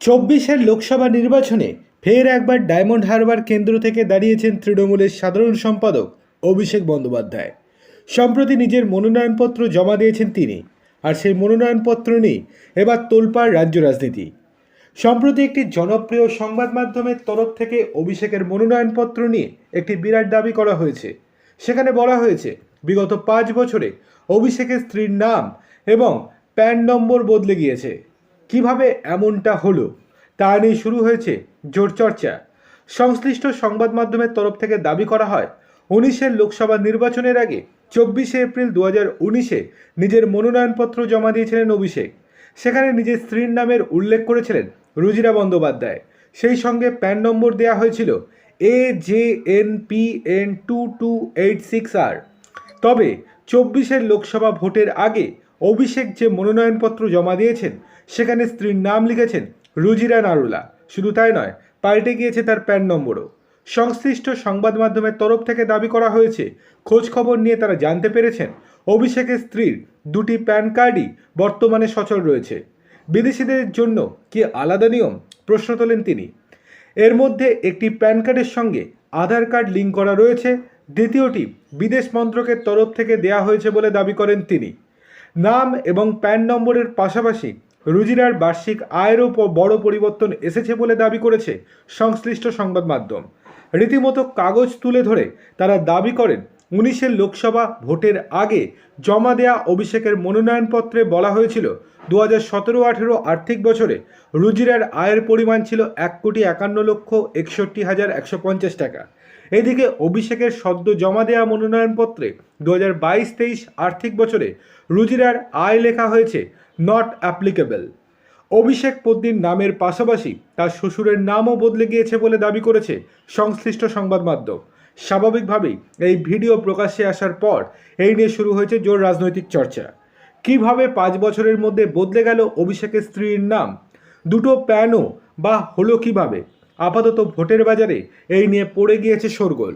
চব্বিশের লোকসভা নির্বাচনে ফের একবার ডায়মন্ড হারবার কেন্দ্র থেকে দাঁড়িয়েছেন তৃণমূলের সাধারণ সম্পাদক অভিষেক বন্দ্যোপাধ্যায়। সম্প্রতি নিজের মনোনয়নপত্র জমা দিয়েছেন তিনি, আর সেই মনোনয়নপত্র নিয়ে এবার তোলপাড় রাজ্য রাজনীতি। সম্প্রতি একটি জনপ্রিয় সংবাদ মাধ্যমের তরফ থেকে অভিষেকের মনোনয়নপত্র নিয়ে একটি বিরাট দাবি করা হয়েছে। সেখানে বলা হয়েছে, বিগত পাঁচ বছরে অভিষেকের স্ত্রীর নাম এবং প্যান নম্বর বদলে গিয়েছে। কীভাবে এমনটা হলো, তা নিয়ে শুরু হয়েছে জোর চর্চা। সংশ্লিষ্ট সংবাদ মাধ্যমের তরফ থেকে দাবি করা হয়, উনিশের লোকসভা নির্বাচনের আগে চব্বিশে এপ্রিল দু হাজার উনিশে নিজের মনোনয়নপত্র জমা দিয়েছিলেন অভিষেক। সেখানে নিজের স্ত্রীর নামের উল্লেখ করেছিলেন রুজিরা বন্দ্যোপাধ্যায়। সেই সঙ্গে প্যান নম্বর দেওয়া হয়েছিল A J N P N two two eight six R. তবে চব্বিশের লোকসভা ভোটের আগে অভিষেক যে মনোনয়নপত্র জমা দিয়েছেন, সেখানে স্ত্রীর নাম লিখেছেন রুজিরা নারুলা। শুধু তাই নয়, পাল্টে গিয়েছে তার প্যান নম্বরও। সংশ্লিষ্ট সংবাদ মাধ্যমের তরফ থেকে দাবি করা হয়েছে, খোঁজ খবর নিয়ে তারা জানতে পেরেছেন, অভিষেকের স্ত্রীর দুটি প্যান কার্ডই বর্তমানে সচল রয়েছে। বিদেশিদের জন্য কি আলাদা নিয়ম? প্রশ্ন তোলেন তিনি। এর মধ্যে একটি প্যান কার্ডের সঙ্গে আধার কার্ড লিঙ্ক করা রয়েছে। দ্বিতীয়টি বিদেশ মন্ত্রকের তরফ থেকে দেয়া হয়েছে বলে দাবি করেন তিনি। নাম এবং প্যান নম্বরের পাশাপাশি রুজিরার বার্ষিক আয়েরও বড় পরিবর্তন এসেছে বলে দাবি করেছে সংশ্লিষ্ট সংবাদ মাধ্যম। রীতিমতো কাগজ তুলে ধরে তারা দাবি করেন, উনিশের লোকসভা ভোটের আগে জমা দেয়া অভিষেকের মনোনয়নপত্রে বলা হয়েছিল দু হাজার সতেরো আঠেরো আর্থিক বছরে রুজিরার আয়ের পরিমাণ ছিল এক কোটি একান্ন লক্ষ একষট্টি হাজার একশো পঞ্চাশ টাকা। এদিকে অভিষেকের সদ্য জমা দেওয়া মনোনয়নপত্রে দু হাজার বাইশ তেইশ আর্থিক বছরে রুজিরার আয় লেখা হয়েছে নট অ্যাপ্লিকেবল অভিষেক পদ্মীর নামের পাশাপাশি তার শ্বশুরের নামও বদলে গিয়েছে বলে দাবি করেছে সংশ্লিষ্ট সংবাদ মাধ্যম। স্বাভাবিকভাবেই এই ভিডিও প্রকাশ্যে আসার পর এই নিয়ে শুরু হয়েছে জোর রাজনৈতিক চর্চা। কীভাবে পাঁচ বছরের মধ্যে বদলে গেল অভিষেকের স্ত্রীর নাম? দুটো প্যানও বা হলো কীভাবে? আপাতত ভোটের বাজারে এই নিয়ে পড়ে গিয়েছে শোরগোল।